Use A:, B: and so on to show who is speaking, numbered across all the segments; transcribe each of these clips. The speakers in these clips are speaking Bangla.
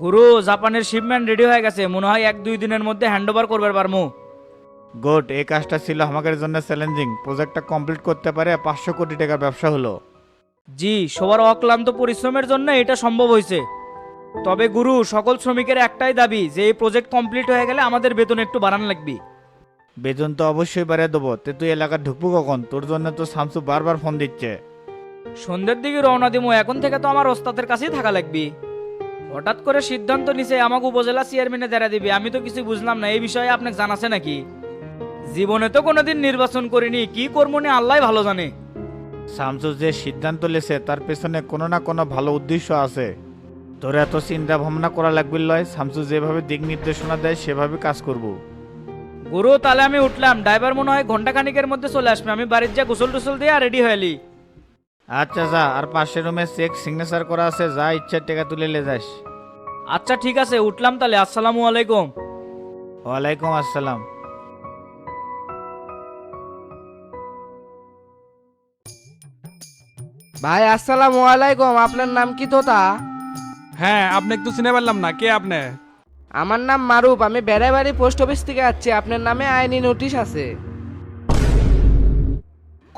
A: গুরু জাপানের শিপম্যান রেডি হয়ে গেছে। মনে হয় এক দুই দিনের মধ্যে হ্যান্ড ওভার করবে পারমু
B: গুড এই কাজটা ছিল আমাদের জন্য চ্যালেঞ্জিং প্রজেক্টটা কমপ্লিট করতে পারে পাঁচশো কোটি টাকার ব্যবসা হলো।
A: জি সবার অক্লান্ত পরিশ্রমের জন্য এটা সম্ভব হয়েছে। তবে গুরু সকল শ্রমিকের একটাই দাবি যে এই প্রজেক্ট কমপ্লিট হয়ে গেলে আমাদের বেতন একটু বাড়ানো লাগবে।
B: বেতন তো অবশ্যই বাড়িয়ে দেবো। তে তুই এলাকা ঢুকবো কখন? তোর জন্য তো শামসু বারবার ফোন দিচ্ছে।
A: সন্ধ্যের দিকে রওনা দিমু। এখন থেকে তো আমার ওস্তাদের কাছেই থাকা লাগবে। হঠাৎ করে সিদ্ধান্ত নিছে আমাকে উপজেলা চেয়ারম্যানে দেরা দিবি। আমি তো কিছু বুঝলাম না এই বিষয়ে আপনাকে জানাছে নাকি? জীবনে তো কোনোদিন নির্বাচন করিনি কি করব নি আল্লাহ ভালো জানে।
B: শামসু যে সিদ্ধান্ত লেছে তার পেছনে কোনো না কোনো ভালো উদ্দেশ্য আছে। তোর এত চিন্তা ভাবনা করা লাগবে লয় শামসু যেভাবে দিক নির্দেশনা দেয় সেভাবে কাজ করব।
A: গুরু তাহলে আমি উঠলাম। ড্রাইভার মনে হয় ঘণ্টা খানিকের মধ্যে চলে আসবে। আমি বাড়ির যা গোসল টোসল দিয়ে রেডি হয়ে
B: আচ্ছা যা আর পাশের রুমে চেক সিগনেচার করা আছে যা ইচ্ছার টাকা তুলে লে যাস।
A: আচ্ছা ঠিক আছে উঠলাম তাহলে আসসালামু আলাইকুম।
B: ওয়ালাইকুম আসসালাম।
C: ভাই আসসালামু আলাইকুম আপনার নাম কি তোতা?
D: হ্যাঁ আপনি একটু চিনে পারলাম না কে আপনি?
C: আমার নাম মারুপ আমি বেড়াবাড়ি পোস্ট অফিস থেকে আসছি আপনার নামে আইনি নোটিশ আছে।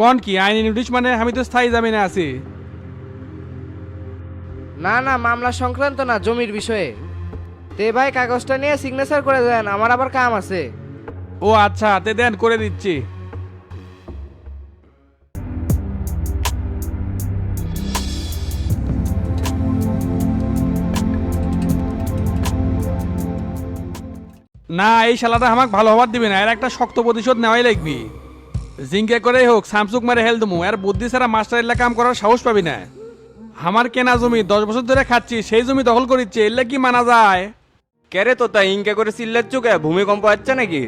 D: কোন কি? আইনি নোটিশ মানে আমি তো স্থায়ী জামিনে আছি।
C: না না মামলা সংক্রান্ত না জমির বিষয়ে। তে ভাই কাগজটা নিয়ে সিগনেচার করে দেন আমার আবার কাম আছে।
D: ও আচ্ছা তে দেন করে দিচ্ছি। না এই শালাটা আমাকে ভালো হবার দিবে না এর একটা শক্ত প্রতিশোধ নেওয়াই লাগবি। জিঙ্কে করেই হোক স্যামসুক মারে হেল দমু। এর বুদ্ধি ছাড়া মাস্টার এল্লা কাম করার সাহস পাবি না। আমার কেনা জমি দশ বছর ধরে খাচ্ছি সেই জমি দখল করিচ্ছে এলে কি মানা যায়?
E: কেরে তো তাই ইনকে করে সিল্লার চুকে ভূমিকম্প হচ্ছে নাকি?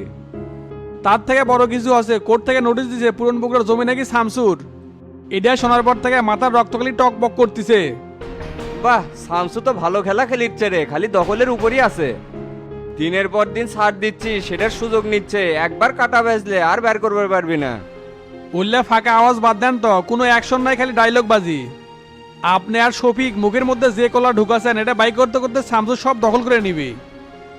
D: তার থেকে বড় কিছু আছে কোর্ট থেকে নোটিশ দিছে পুরন পুকুরের জমি নাকি শামসুর এটা শোনার পর থেকে মাথার রক্তখালি টক বক করতেছে।
E: বাহ শামসু তো ভালো খেলা খেলিচ্ছে রে খালি দখলের উপরই আছে। দিনের পর দিন ছাড় দিচ্ছি সেটার সুযোগ নিচ্ছে। একবার কাটা বেজলে আর বের করবে পারবি না।
D: উল্লে ফাঁকা আওয়াজ বাদ দেন তো কোনো অ্যাকশন নাই খালি ডায়লগ বাজি। আপনি আর শফিক মুখের মধ্যে যে কলা ঢুকাছেন এটা বাইক করতে করতে শামসু সব দখল করে নিবি।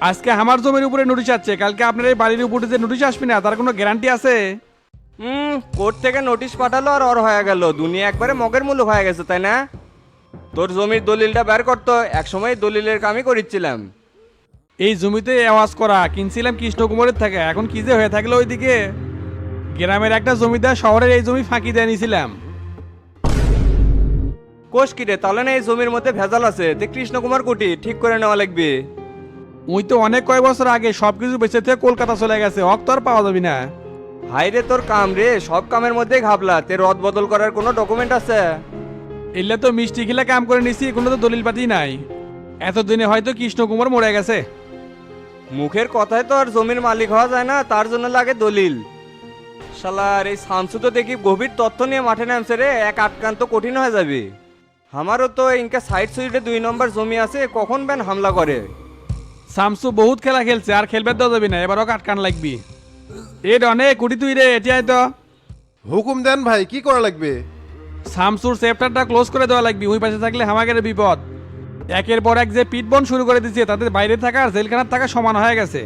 D: আজকে আমার জমির উপরে নোটিশ আছে কালকে আপনার এই বাড়ির উপরে যে নোটিশ আসবে না তার কোনো গ্যারান্টি আছে?
E: হুম কোর্ট থেকে নোটিশ পাঠালো আর অর হয়ে গেল। দুনিয়া একবারে মগের মূল্য হয়ে গেছে তাই না? তোর জমির দলিলটা বের করতো একসময় দলিলের কামই করিচ্ছিলাম।
D: এই জমিতে আওয়াজ করা কিনছিলাম কৃষ্ণকুমারের থেকে এখন কি যে হয়ে থাকল ওইদিকে? গ্রামের একটা জমিদার শহরের এই জমি ফাঁকি দিয়ে নিয়েছিলাম।
E: কোষ কিরে তাহলে না এই জমির মধ্যে ভেজাল আছে তে কৃষ্ণকুমার কুটি ঠিক করে নেওয়া লাগবে।
D: ওই তো অনেক কয় বছর আগে সবকিছু বেঁচে থেকে কলকাতা চলে গেছে অক তো আর পাওয়া যাবে না।
E: হাই রে তোর কাম রে সব কামের মধ্যেই ঘাবলা তে রদ বদল করার কোনো ডকুমেন্ট আছে?
D: এলে তো মিষ্টি খেলে কাম করে নিছি কোনো তো দলিল পাতি নাই। এতদিনে হয়তো কৃষ্ণকুমার মরে গেছে।
E: মুখের কথায় তো আর জমির মালিক হওয়া যায় না তার জন্য লাগে দলিল। শালার এই শামসু তো দেখি গভীর তথ্য নিয়ে মাঠে নামছে রে এক আটকান্ত কঠিন হয়ে যাবে। আমারও তো ইনকা সাইড সুইডে দুই নম্বর জমি আছে কখন ব্যান হামলা করে?
D: শামসু বহুত খেলা খেলছে আর খেলবে দেওয়া যাবি না এবারও কাটকান লাগবি। এ ডনে কুটি তুই রে এটিয়াই তো।
F: হুকুম দেন ভাই কি করা লাগবে?
D: শামসুর সেপ্টারটা ক্লোজ করে দেওয়া লাগবি ওই পাশে থাকলে হামাকের বিপদ। একের পর এক যে পিটবন শুরু করে দিচ্ছে তাদের বাইরে থাকা আর জেলখানার থাকা সমান হয়ে গেছে।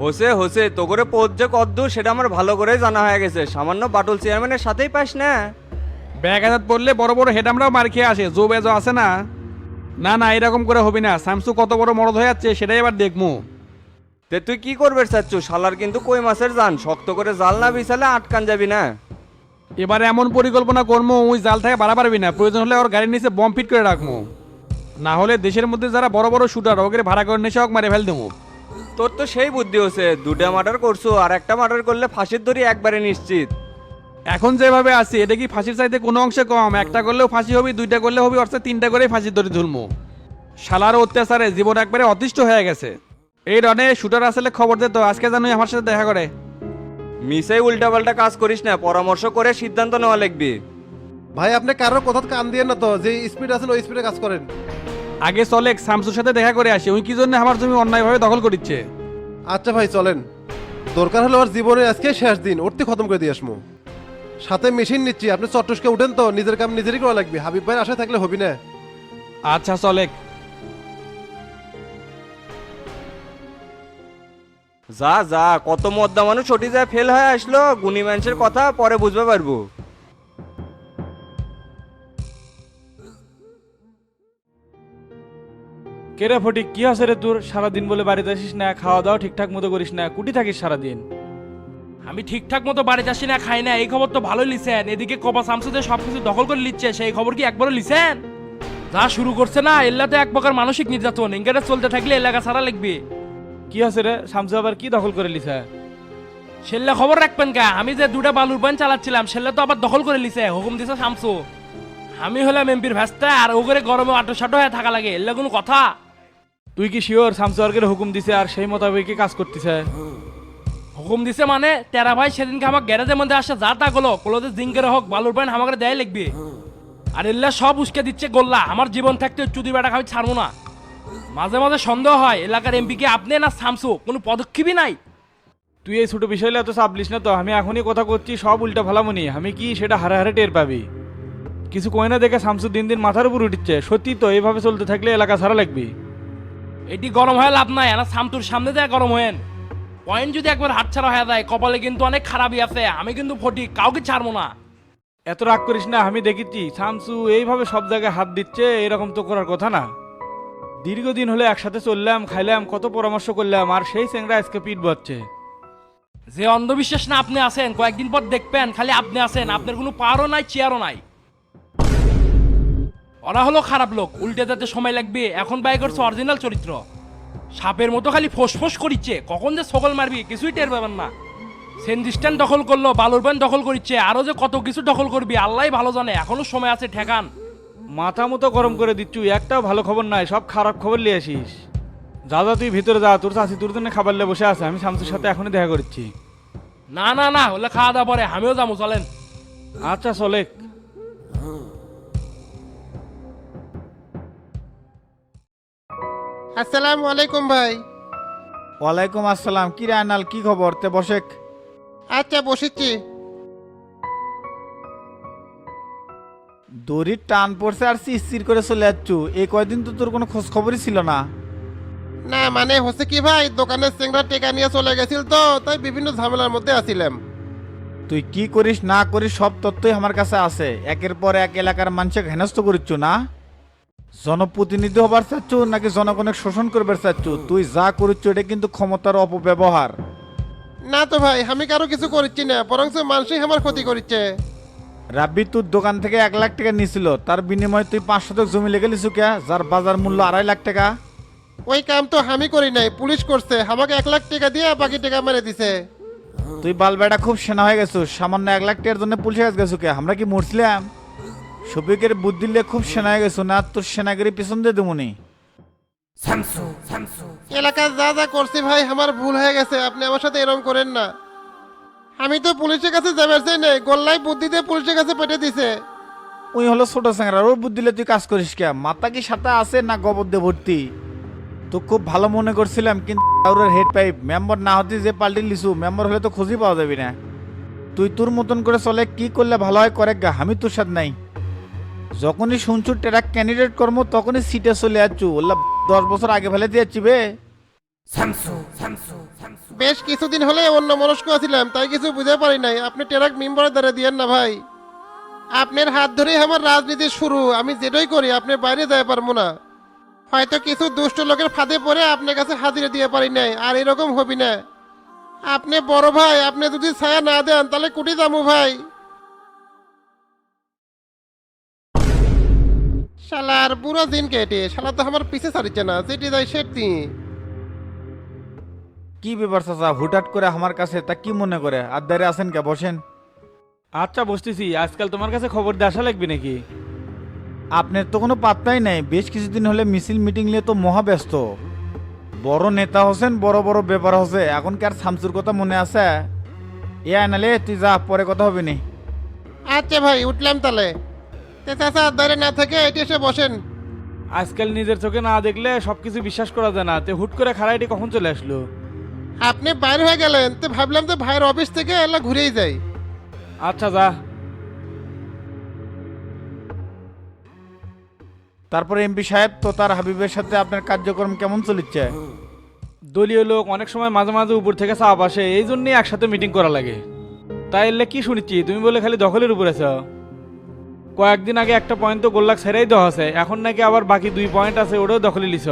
E: হোসে হোসে তো করে পথ যে কদ্দূর সেটা আমার ভালো করে জানা হয়ে গেছে। সামান্য বাটুল চেয়ারম্যানের সাথেই পাস না।
D: হাজার পড়লে বড় বড় হেডামরাও মার খেয়ে আসে জো বেজো আছে না? না না এরকম করে হবি না। শামসু কত বড় মরদ হয়ে যাচ্ছে সেটাই এবার দেখব
E: তে তুই কি করবে চাচ্ছু শালার কিন্তু কই মাছের জান? শক্ত করে জাল না বিছালে আটকান যাবি না।
D: এবারে এমন পরিকল্পনা করব ওই জাল থেকে বাড়া পারবি না। প্রয়োজন হলে ওর গাড়ির নিচে বম ফিট করে রাখব না হলে দেশের মধ্যে যারা বড় বড় শুটার ওকে ভাড়া করে নিয়ে হোক মারে ফেল দেবো।
E: তোর তো সেই বুদ্ধি হচ্ছে দুটা মার্ডার করছ আর একটা মার্ডার করলে ফাঁসির দড়ি একবারে নিশ্চিত।
D: এখন যেভাবে আছি এটা কি ফাঁসির চাইতে কোনো অংশে কম? একটা করলেও ফাঁসি হবে দুইটা করলে হবে অর্থাৎ তিনটা করে ফাঁসির দড়ি ঝুলমু। শালার অত্যাচারে জীবন একবারে অতিষ্ঠ হয়ে গেছে। এই রনে শুটার আসলে খবর দে তো আজকে জানুই আমার সাথে দেখা করে।
E: মিসেই উল্টাপাল্টা কাজ করিস না পরামর্শ করে সিদ্ধান্ত নেওয়া লাগবে
F: ভাই আপনি কারোর কথা কান দিয়ে না তো? যে স্পিড আছে ওই স্পিডে কাজ করেন।
D: আগে চলে শামসুর সাথে দেখা করে আসি। ওই কি জন্য আমার জমি অন্যায়ভাবে দখল করিচ্ছে?
F: আচ্ছা ভাই চলেন। দরকার হলো আমার জীবনে আজকে শেষ দিন উঠতে খতম করে দিয়ে আসমু সাথে মেশিন নিচ্ছি। আপনি চট্টসকে উঠেন তো নিজের কাম নিজেরই করা লাগবে। হাবিব ভাই আশা থাকলে হবি না।
D: আচ্ছা চলেক।
E: যা যা কত মদ্দা মানুষ ছটি যায় ফেল হয়ে আসলো গুণী মানুষের কথা পরে বুঝতে পারব।
G: কেরে ফটিক কি আছে রে তোর? সারাদিন বলে বাড়িতে আসিস না খাওয়া দাওয়া ঠিকঠাক মতো করিস না কুটি থাকিস সারাদিন।
H: আমি ঠিকঠাক মতো বাড়িতে আসি না খাই না এই খবর তো ভালোই লিছেন। এদিকে কপা সামসুদে সবকিছু দখল করে লিচ্ছে সেই খবর কি একবারও লিছেন? যা শুরু করছে না এল্লাতে এক প্রকার মানসিক নির্যাতন। ইংরেজ চলতে থাকলে এলাকা সারা লিখবে।
G: কি আছে রে? শামসু আবার কি দখল করে লিছে?
H: সেল্লা খবর রাখবেন কা? আমি যে দুটা বালুর পান চালাচ্ছিলাম সেল্লা তো আবার দখল করে লিছে হুকুম দিছে শামসু। আমি হলাম এমপির ভ্যাস্তা আর ওগরে গরমে আটো সাটো হয়ে থাকা লাগে এল্লা কোনো কথা?
G: তুই কি শিওর শামসু আরকে হুকুম দিছে আর সেই মোতাবেকই কাজ করতেছে?
H: হুকুম দিছে মানে তেরা ভাই সেদিনকে আমার গ্যারেজের মধ্যে আসে, যা তা গলো কলোতে জিঙ্কের হোক, বালুর পান আমাকে দেয় লিখবে। আর এল্লা সব উস্কে দিচ্ছে গোল্লা, আমার জীবন থাকতে চুদি বেটা খাবি ছাড়বো না। মাঝে মাঝে সন্দেহ হয়, এলাকার এমপি কে আপনি না সামসু কোনো পদক্ষেপই নাই।
G: তুই এই ছোট বিষয় এত চাপলিস না তো, আমি এখনই কথা করছি সব উল্টা ফেলামনি আমি কি সেটা হারে হারে টের পাবি? কিছু কয় না দেখে শামসু দিন দিন মাথার উপর উঠিচ্ছে সত্যি তো এইভাবে চলতে থাকলে এলাকা ছাড়া লাগবি।
H: এটি গরম হয়ে লাভ নাই না সামতুর সামনে যায় গরম হয়েন পয়েন্ট যদি একবার হাতছাড়া হয়ে যায় কপালে কিন্তু অনেক খারাপই আছে আমি কিন্তু ফটি কাউকে ছাড়বো না।
G: এত রাগ করিস না আমি দেখেছি শামসু এইভাবে সব জায়গায় হাত দিচ্ছে এরকম তো করার কথা না। দীর্ঘদিন হলে একসাথে চললাম খাইলাম কত পরামর্শ করলাম আর সেই চেংরা আজকে পিট বাচ্ছে।
H: যে অন্ধবিশ্বাস না আপনি আছেন কয়েকদিন পর দেখবেন খালি আপনি আছেন আপনার কোনো পাওয়ারও নাই চেয়ারও নাই। ওরা হলো খারাপ লোক উল্টে যেতে সময় লাগবে। এখন বাই করছে অরিজিনাল চরিত্র। সাপের মতো খালি ফোঁস করিচ্ছে। কখন যে সকল মারবি কিছুই টের পাবেন না। সেন্ডিস্ট্যান্ড দখল করল বালুর প্যান দখল করিচ্ছে আরও যে কত কিছু দখল করবি আল্লাহ ভালো জানে এখনও সময় আছে ঠেকান।
G: মাথা মতো গরম করে দিচ্ছু একটাও ভালো খবর নাই সব খারাপ খবর নিয়ে আসিস। যা যা তুই ভিতরে যা তোর চাষি তোর জন্য খাবার নিয়ে বসে আছে আমি শামসুর সাথে এখনই দেখা করছি।
H: না না না হলে খাওয়া দাওয়া পরে আমিও যাব চলেন।
G: আচ্ছা চলে
I: আসসালামু আলাইকুম ভাই।
B: ওয়ালাইকুম আসসালাম। কি রে আনাল কি খবর? তে বসেক
I: আচ্ছা বসেছি।
B: দড়ির টান পড়ছে আর চির করে চলে যাচ্ছু। এই কয়দিন তো তোর কোনো খোঁজ খবরই ছিল না।
I: না মানে হচ্ছে কি ভাই দোকানের চেংড়া টেকা নিয়ে চলে গেছিল তো তাই বিভিন্ন ঝামেলার মধ্যে আছিলাম।
B: তুই কি করিস না করিস সব তথ্যই আমার কাছে আছে। একের পর এক এলাকার মানুষকে হেনস্থ করিচ্ছু না? জনপ্রতিনিধি হবার চাচ্ছু নাকি জনগণের শোষণ করবার চাচ্ছু তুই যা করিচ্ছু এটা কিন্তু ক্ষমতার অপব্যবহার।
I: না তো ভাই আমি কারও কিছু করছি না বরং মানুষই আমার ক্ষতি করছে
B: রাব্বি তোর দোকান থেকে এক লাখ টাকা নিয়েছিল তার বিনিময়ে তুই পাঁচ শতক জমি লেগে লিছু কে? যার বাজার মূল্য আড়াই লাখ টাকা।
I: ওই কাম তো আমি করি নাই পুলিশ করছে আমাকে এক লাখ টাকা দিয়ে বাকি টাকা মেরে দিছে।
B: তুই বালবেটা খুব সেনা হয়ে গেছো সামান্য এক লাখ টাকার জন্য পুলিশের কাছে গেছো কে? আমরা কি মরছিলাম? শফিকের বুদ্ধি দিয়ে খুব সেনা হয়ে গেছো না তোর সেনাগিরি পিছন দিয়ে দেবনি
I: এলাকায় যা যা করছি ভাই আমার ভুল হয়ে গেছে আপনি আমার সাথে এরকম করেন না। আমি তো পুলিশের কাছে যাবার চাই নাই গোল্লাই বুদ্ধি দিয়ে পুলিশের কাছে পেটে দিছে।
B: ওই হলো ছোট স্যাংরা ওর বুদ্ধি দিয়ে তুই কাজ করিস কে? মাথা কি সাথে আছে না গোবর দিয়ে ভর্তি? তো খুব ভালো মনে করছিলাম কিন্তু ওর হেড পাইপ মেম্বার না হতে যে পাল্টি লিসু মেম্বার হলে তো খুঁজই পাওয়া যাবি না। তুই তোর মতন করে চলে কি করলে ভালো হয় করে গা আমি তোর সাথে নাই। যখনই শুনছু টেরাক ক্যান্ডিডেট কর্ম তখনই সিটে চলে যাচ্ছু ওল্লা দশ বছর আগে ফেলে দিয়েছি বে।
I: বেশ কিছুদিন হলে অন্য মনস্ক আছিলাম তাই কিছু বুঝে পারি নাই। আপনি টেরাক মেম্বারে দ্বারা দিয়েন না ভাই। আপনার হাত ধরেই আমার রাজনীতি শুরু। আমি যেটাই করি আপনি বাইরে যেতে পারব না। হয়তো কিছু দুষ্ট লোকের ফাঁদে পড়ে আপনার কাছে হাজিরে দিয়ে পারি নাই আর এরকম হবি না। আপনি বড় ভাই আপনি যদি ছায়া না দেন তাহলে কুটি দামু ভাই। শালার বুড়ো দিন কেটে শালা তো আমার পিছে ছাড়িচ্ছে না যেটি যাই সেটি।
B: কি ব্যাপার চাচা হুটাট করে আমার কাছে তা কি মনে করে? আদারে আছেন কে? বসেন।
G: আচ্ছা বসতেছি। আজকাল তোমার কাছে খবর দিয়ে আসা লাগবে নাকি?
B: আপনার তো কোনো পাত্তাই নাই। বেশ কিছুদিন হলে মিছিল মিটিং নিয়ে তো মহা ব্যস্ত। বড় নেতা হোসেন বড় বড় ব্যাপার হচ্ছে এখন কি আর শামসুর কথা মনে আছে? এ আনালে তুই যা পরে কথা হবে নি।
I: আচ্ছা ভাই উঠলাম তাহলে। চাচা আদারে না থেকে এটি এসে বসেন।
G: আজকাল নিজের চোখে না দেখলে সবকিছু বিশ্বাস করা যায় না। তে হুট করে খারাইটি কখন চলে আসলো?
I: আপনি বাইরে হয়ে গেলেন। তো ভাবলাম তো ভাইয়ের অফিস থেকে এলা ঘুরেই যাই।
G: আচ্ছা যা।
B: তারপরে এমপি সাহেব তো তার হাবিবের সাথে আপনার কার্যক্রম কেমন চলিচ্ছে?
G: দলীয় লোক অনেক সময় মাঝে মাঝে উপর থেকে চাপ আসে এই জন্যই একসাথে মিটিং করা লাগে। তাই এলে কি শুনেছি? তুমি বলে খালি দখলের উপর আছো। কয়েকদিন আগে একটা পয়েন্ট তো গোল্লাক সেরাই দেওয়া আছে। এখন নাকি আবার বাকি দুই পয়েন্ট আছে ওটাও দখলে লিছ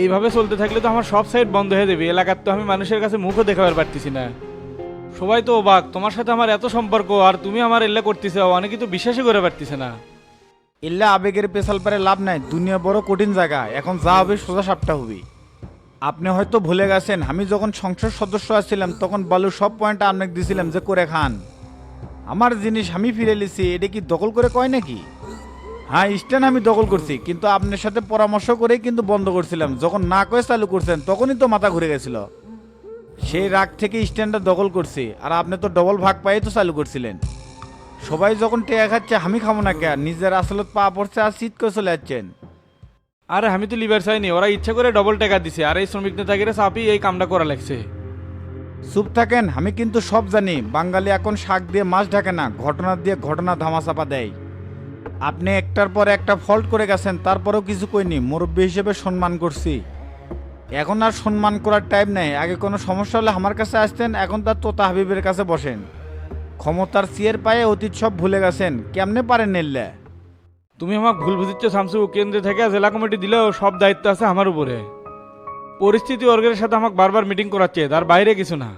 G: এইভাবে চলতে থাকলে তো আমার সব সাইড বন্ধ হয়ে যাবে। এলাকার তো আমি মানুষের কাছে মুখও দেখাবার পারতেছি না। সবাই তো অবাক, তোমার সাথে আমার এত সম্পর্ক, আর তুমি আমার এল্লা করতেছ, অনেকে তো বিশ্বাসই করে পারতেছে না।
B: এল্লা আবেগের পেশাল পারে লাভ নাই, দুনিয়া বড় কঠিন জায়গা, এখন যা হবে সোজা সাপটা হবে। আপনি হয়তো ভুলে গেছেন, আমি যখন সংসদ সদস্য আছিলাম, তখন বালু সব পয়েন্ট আপনাকে দিছিলাম যে, করে খান। আমার জিনিস আমি ফিরে লিছি এটা কি দখল করে কয় নাকি? হ্যাঁ স্ট্যান্ড আমি দখল করছি, কিন্তু আপনার সাথে পরামর্শ করেই কিন্তু বন্ধ করছিলাম। যখন না কয়ে চালু করছেন, তখনই তো মাথা ঘুরে গেছিল। সেই রাগ থেকে স্ট্যান্ডটা দখল করছি, আর আপনি তো ডবল ভাগ পাই তো চালু করছিলেন। সবাই যখন টেয়া খাচ্ছে, আমি খাব না কে নিজের আসলত পা পড়ছে আর শীত করে চলে যাচ্ছেন।
G: আরে, আমি তো লিভার চাইনি, ওরা ইচ্ছা করে ডবল টাকা দিছে, আর এই শ্রমিক নেতাগিরা চাপি এই কামটা করা লাগছে।
B: থাকেন, আমি কিন্তু সব জানি। বাঙালি এখন শাক দিয়ে মাছ ঢাকে না, ঘটনা দিয়ে ঘটনা ধামাচাপা দেয়। আপনি একটার পর একটা ফল্ট করে গেছেন, তারপরেও কিছু কইনি, মুরব্বী হিসেবে সম্মান করছি। এখন আর সম্মান করার টাইম নেই, আগে কোনো সমস্যা হলে আমার কাছে আসতেন, এখন তার তোতা হাবিবের কাছে বসেন। ক্ষমতার সিয়ের পায়ে অতীত সব ভুলে গেছেন, কেমনে পারেন নিল্লে?
G: তুমি আমাকে ভুল বুঝিচ্ছ শামসু কেন্দ্রে থেকে জেলা কমিটি দিলেও সব দায়িত্ব আছে আমার উপরে। পরিস্থিতি অর্গের সাথে আমাকে বারবার মিটিং করাচ্ছে, তার বাইরে কিছু না।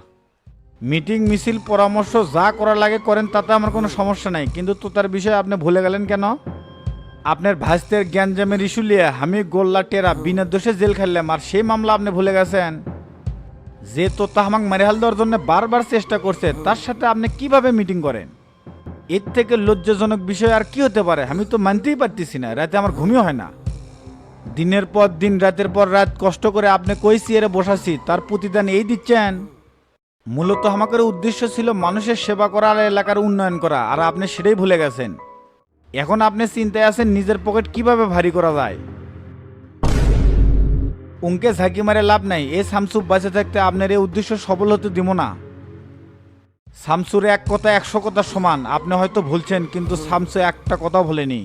B: মিটিং মিছিল, পরামর্শ যা করা লাগে করেন, তাতে আমার কোনো সমস্যা নাই। কিন্তু তোতার বিষয়ে আপনি ভুলে গেলেন কেন? আপনার ভাস্তের জ্ঞানজামের ইস্যু লিয়ে আমি গোল্লা টেরা বিনা দোষে জেল খেললাম আর সেই মামলা আপনি ভুলে গেছেন। যে তোতা আমাকে মেরে হাল দেওয়ার জন্য বারবার চেষ্টা করছে, তার সাথে আপনি কীভাবে মিটিং করেন? এর থেকে লজ্জাজনক বিষয় আর কি হতে পারে? আমি তো মানতেই পারতেছি না, রাতে আমার ঘুমিও হয় না। দিনের পর দিন, রাতের পর রাত কষ্ট করে আপনি কই চেয়ারে বসাছি? তার প্রতিদান এই দিচ্ছেন। মূলত আমাদের উদ্দেশ্য ছিল মানুষের সেবা করা আর এলাকার উন্নয়ন করা, আর আপনি সেটাই ভুলে গেছেন। এখন আপনি চিন্তায় আছেন নিজের পকেট কীভাবে ভারী করা যায়? উনকে ঝাঁকি মারে লাভ নাই, এ শামসু বাঁচে থাকতে আপনার এই উদ্দেশ্য সফল হতে দিব না। শামসুর এক কথা, একশো কথা সমান, আপনি হয়তো ভুলছেন, কিন্তু শামসু একটা কথা ভুলেনি।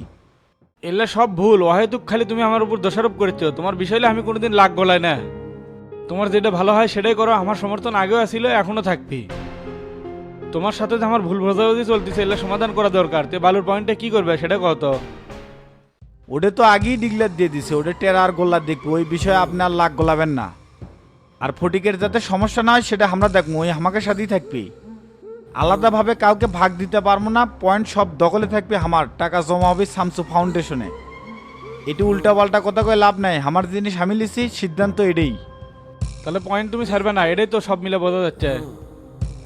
G: এলে সব ভুল, অহেতুক খালি তুমি আমার উপর দোষারোপ করেছ তোমার বিষয়ে আমি কোনোদিন লাগ গলায় না। তোমার যেটা ভালো হয় সেটাই করো, আমার সমর্থন আগেও আসিল এখনও থাকবি। তোমার সাথে যে আমার ভুল বোঝাবুঝি চলতেছে, এলে সমাধান করা দরকার। তে বালুর পয়েন্টে কি করবে সেটা কত
B: ওটা তো আগেই ডিগলার দিয়ে দিছে, ওটা আর গোল্লা দেখব ওই বিষয়ে আপনি আর লাগ গোলাবেন না। আর ফটিকের যাতে সমস্যা না হয়, সেটা আমরা দেখব, ওই আমাকে সাথেই থাকবি। আলাদাভাবে কাউকে ভাগ দিতে পারব না পয়েন্ট সব দখলে থাকবে আমার টাকা জমা হবে সামসু ফাউন্ডেশনে এটি উল্টাপাল্টা কথা কয়ে লাভ নাই আমার জিনিস আমি লিছি সিদ্ধান্ত এটাই।
G: তাহলে পয়েন্ট তুমি ছাড়বে না এটাই তো সব মিলে বোঝা যাচ্ছে।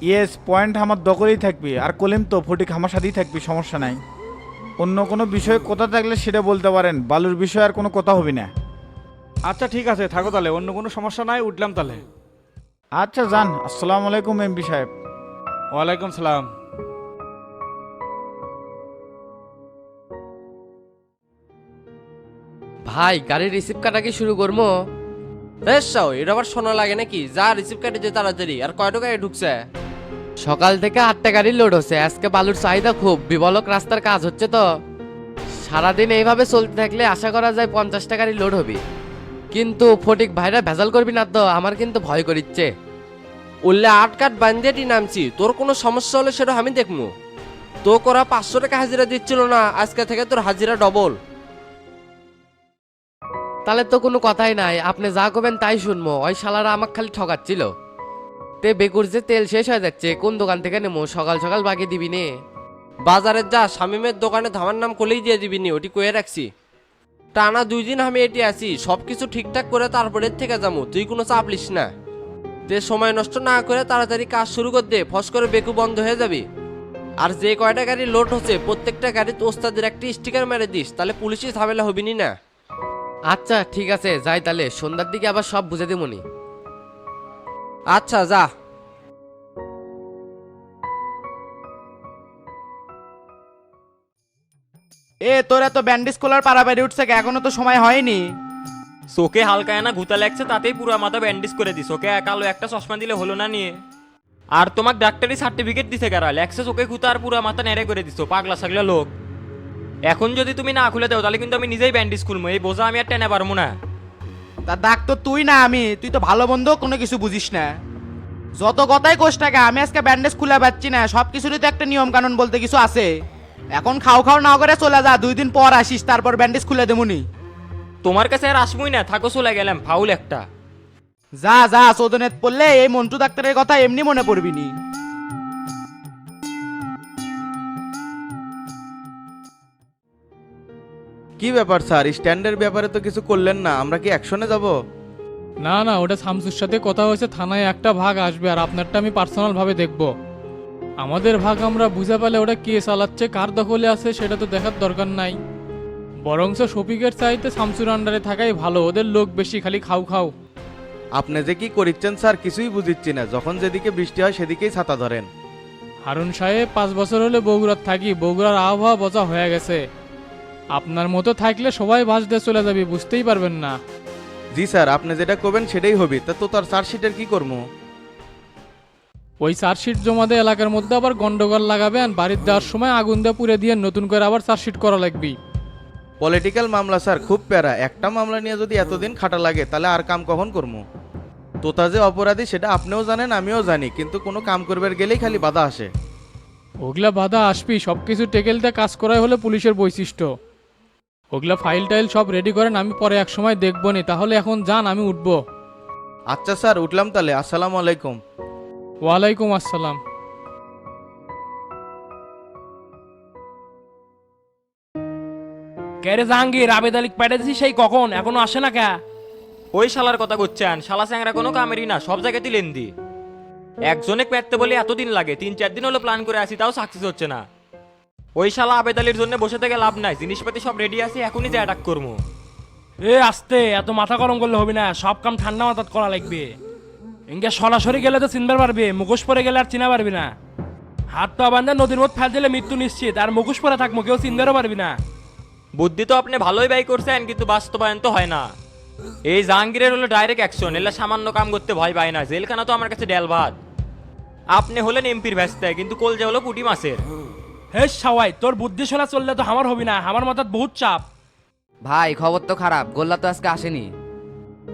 B: ইয়েস পয়েন্ট আমার দখলেই থাকবে আর কলিম তো ফটিক আমার সাথেই থাকবি সমস্যা নাই। অন্য কোনো বিষয়ে কথা থাকলে সেটা বলতে পারেন বালুর বিষয়ে আর কোনো কথা হবে না।
G: আচ্ছা ঠিক আছে থাকো তাহলে অন্য কোনো সমস্যা নাই উঠলাম তাহলে।
B: আচ্ছা যান আসসালামু আলাইকুম এমপি সাহেব।
G: ওয়ালাইকুম সালাম।
J: ভাই, গাড়ির রিসিভ কাটা কি শুরু করব?
C: এসাও এটা আবার শোনা লাগে নাকি? যা রিসিভ কাটে যে তাড়াতাড়ি। আর কয় টাকায় ঢুকছে?
J: সকাল থেকে আটটা গাড়ি লোড হচ্ছে। আজকে বালুর চাহিদা খুব। বিবলক রাস্তার কাজ হচ্ছে তো। সারাদিন এইভাবে চলতে থাকলে আশা করা যায় পঞ্চাশটা গাড়ি লোড হবে। কিন্তু ফটিক ভাইরা ভেজাল করবি না তো? আমার কিন্তু ভয় করিচ্ছে।
C: উল্লে আট কাট বান্ধিয়েটি নামছি। তোর কোনো সমস্যা হলে সেটা আমি দেখব তো করা পাঁচশো টাকা হাজিরা দিচ্ছিল না আজকে থেকে তোর হাজিরা ডবল
J: তাহলে তো কোনো কথাই নাই আপনি যা করবেন তাই শুনব ওই শালারা আমাকে খালি ঠকাচ্ছিল। তে বেকুর যে তেল শেষ হয়ে যাচ্ছে কোন দোকান থেকে নেব সকাল সকাল বাকি দিবি নে।
C: বাজারে যা শামিমের দোকানে ধামার নাম কলেই দিয়ে দিবি নি ওটি কয়ে রাখছি। টানা দুই দিন আমি এটি আছি সব কিছু ঠিকঠাক করে তারপরের থেকে যাব তুই কোনো চাপ লিস না। তে সময় নষ্ট না করে তাড়াতাড়ি কাজ শুরু কর দে, ফস করে বেকু বন্ধ হয়ে যাবি। আর যে কয়টা গাড়ি লোড হচ্ছে, প্রত্যেকটা গাড়িতে ওস্তাদের একটি স্টিকার মেরে দিস, তাহলে পুলিশই ঝামেলা হবিনি না?
J: আচ্ছা ঠিক আছে, যাই তাহলে, সন্ধ্যার দিকে আবার সব বুঝে দিবনি
C: আচ্ছা যা।
A: এ, তোর এত ব্যান্ডেজ খোলার পারাবাড়ি উঠছে? এখনও তো সময় হয়নি।
K: চোখে হালকা এনা ঘুতা লাগছে, তাতেই পুরো মাথা ব্যান্ডেজ করে দিস। ওকে কালো একটা চশমা দিলে হলো না নিয়ে? আর তোমাক ডাক্তারি সার্টিফিকেট দিছে কারা? লেখছে চোখে ঘুতা আর পুরো মাথা নেড়ে করে দিস পাগলা ছাগলা লোক। এখন যদি তুমি না খুলে দাও, তাহলে কিন্তু আমি নিজেই ব্যান্ডেজ খুলবো এই বোঝা আমি আর টেনে পারব না।
L: তা ডাক্তার তুই না আমি, তুই তো ভালো বন্ধু, কোনো কিছু বুঝিস না। যত কথাই কোষ টাকা আমি আজকে ব্যান্ডেজ খুলে পাচ্ছি না। সব কিছুরই তো একটা নিয়ম কানুন বলতে কিছু আছে। এখন খাও খাও না করে চলে যা, দুই দিন পর আসিস, তারপর ব্যান্ডেজ খুলে দেবুনি
K: তোমার কাছে আর আসবই না থাকো চলে গেলাম ফাউল একটা।
L: যা যা চোদনেত পড়লে এই মন্টু ডাক্তারের কথা এমনি মনে পড়বি নি।
M: কি ব্যাপার স্যার স্ট্যান্ডের ব্যাপারে তো কিছু করলেন না আমরা কি অ্যাকশনে যাব?
N: না না ওটা শামসুর সাথে কথা হয়েছে থানায় একটা ভাগ আসবে আর আপনারটা আমি পার্সোনাল ভাবে দেখব। আমাদের ভাগ আমরা বুঝে পেলে ওটা কে চালাচ্ছে কার দখলে আছে সেটা তো দেখার দরকার নাই। বরংস শফিকের চাইতে শামসুর আন্ডারে থাকাই ভালো ওদের লোক বেশি খালি খাও খাও।
M: আপনি যে কি করিচ্ছেন স্যার কিছুই বুঝিচ্ছি না। যখন যেদিকে বৃষ্টি হয় সেদিকেই ছাতা ধরেন।
N: হারুন সাহেব পাঁচ বছর হলে বগুড়ার থাকি বগুড়ার আবহাওয়া বজা হয়ে গেছে। আপনার মতো থাকলে সবাই বাস দিয়ে চলে যাবে বুঝতেই পারবেন না।
M: জি স্যার আপনি যেটা করবেন সেটাই হবে। তা তো তার চার্জশিটের কি করব?
N: ওই চার্জশিট জমা দিয়ে এলাকার মধ্যে আবার গন্ডগোল লাগাবেন বাড়ির দেওয়ার সময় আগুন দিয়ে পুড়ে দিয়ে নতুন করে আবার চার্জশিট করা লাগবে।
M: পলিটিক্যাল মামলা স্যার খুব প্যারা। একটা মামলা নিয়ে যদি এতদিন খাটা লাগে তাহলে আর কাম কখন করব তোতা যে অপরাধী সেটা আপনিও জানেন আমিও জানি কিন্তু কোনো কাম করবার গেলেই খালি বাধা আসে।
N: ওগুলা বাধা আসবি সব কিছু টেকেলতে কাজ করাই হলে পুলিশের বৈশিষ্ট্য। ওগুলা ফাইল টাইল সব রেডি করেন আমি পরে এক সময় দেখব নি তাহলে এখন যান আমি উঠবো।
M: আচ্ছা স্যার উঠলাম তাহলে আসসালামু আলাইকুম।
N: ওয়ালাইকুম আসসালাম।
H: কেরে জাহাঙ্গীর আবেদ আলিক পাঠিয়েছি সেই কখন? এখনও আসে না কে?
K: ওই শালার কথা করছেন শালা স্যাংরা কোনো কামেরই না সব জায়গাতেই লেন্দি। একজনে পেরতে বলে এতদিন লাগে তিন চার দিন হলো প্ল্যান করে আসি তাও সাকসেস হচ্ছে না। ওই শালা আবেদ আলীর জন্য বসে থেকে লাভ নাই জিনিসপাতি সব রেডি আছে এখনই যে অ্যাটাক করব।
H: এ আসতে এত মাথা গরম করলে হবে না সব কাম ঠান্ডা মাথাত করা লাগবে। ইনকে সরাসরি গেলে তো চিনবার পারবে মুখোশ পরে গেলে আর চিনা পারবি না। হাত পা বান্ধে নদীর মধ্যে ফেল দিলে মৃত্যু নিশ্চিত আর মুখোশ পরে থাকব কেউ চিনবারও পারবি না।
K: বুদ্ধি তো আপনি ভালোই ব্যয় করছেন কিন্তু বাস্তবায়ন তো হয় না। এই জাহাঙ্গীরের হলো ডাইরেক্ট অ্যাকশন এলে সামান্য কাম করতে ভয় পায় না জেলখানা তো আমার কাছে ডেল ভাত আপনি হলেন এমপির ব্যস্ত কিন্তু কলজে হলো পুটি মাছের।
H: হে সবাই তোর বুদ্ধি শোনা চললে তো আমার হবি না আমার মাথাত বহুত চাপ।
O: ভাই খবর তো খারাপ গোল্লা তো আজকে আসেনি।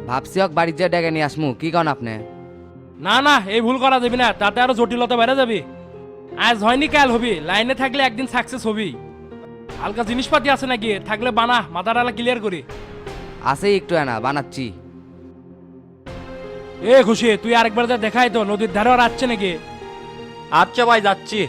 O: ভাবছি হোক বাড়ির যে ডেকে নিয়ে আসমু কি কন আপনি?
H: না না এই ভুল করা যাবি না তাতে আরও জটিলতা বেড়ে যাবি। আজ হয়নি কাল হবি লাইনে থাকলে একদিন সাকসেস হবি। হালকা জিনিসপাতি আছে নাকি? থাকলে বানা মাথার আলা ক্লিয়ার করি।
O: আছে একটু আনা বানাচ্ছি।
H: এ খুশি তুই আরেকবার যা দেখাই তো নদীর ধারে আর আসছে নাকি?
K: আচ্ছা ভাই যাচ্ছি।